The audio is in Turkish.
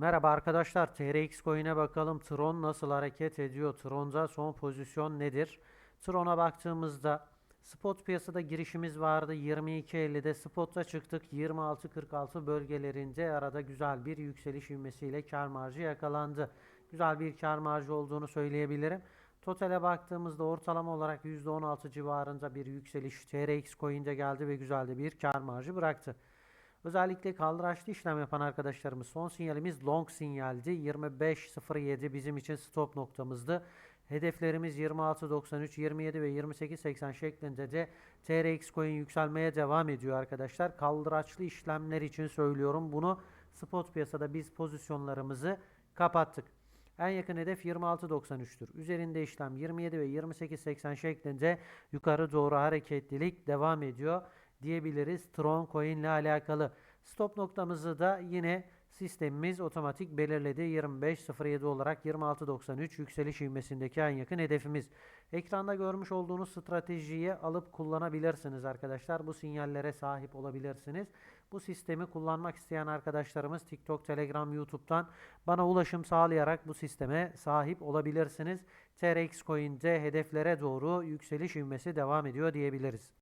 Merhaba arkadaşlar, TRX Coin'e bakalım. Tron nasıl hareket ediyor? Tron'da son pozisyon nedir? Tron'a baktığımızda spot piyasada girişimiz vardı. 22.50'de spot'a çıktık. 26.46 bölgelerinde arada güzel bir yükseliş ivmesiyle kar marjı yakalandı. Güzel bir kar marjı olduğunu söyleyebilirim. Total'e baktığımızda ortalama olarak %16 civarında bir yükseliş TRX Coin'de geldi ve güzel de bir kar marjı bıraktı. Özellikle kaldıraçlı işlem yapan arkadaşlarımız son sinyalimiz long sinyaldi. 25.07 bizim için stop noktamızdı. Hedeflerimiz 26.93, 27 ve 28.80 şeklinde de TRX coin yükselmeye devam ediyor arkadaşlar. Kaldıraçlı işlemler için söylüyorum bunu. Spot piyasada biz pozisyonlarımızı kapattık. En yakın hedef 26.93'tür. Üzerinde işlem 27 ve 28.80 şeklinde yukarı doğru hareketlilik devam ediyor diyebiliriz Tron Coin ile alakalı. Stop noktamızı da yine sistemimiz otomatik belirledi. 25.07 olarak 26.93 yükseliş ivmesindeki en yakın hedefimiz. Ekranda görmüş olduğunuz stratejiyi alıp kullanabilirsiniz arkadaşlar. Bu sinyallere sahip olabilirsiniz. Bu sistemi kullanmak isteyen arkadaşlarımız TikTok, Telegram, YouTube'dan bana ulaşım sağlayarak bu sisteme sahip olabilirsiniz. TRX Coin'de hedeflere doğru yükseliş ivmesi devam ediyor diyebiliriz.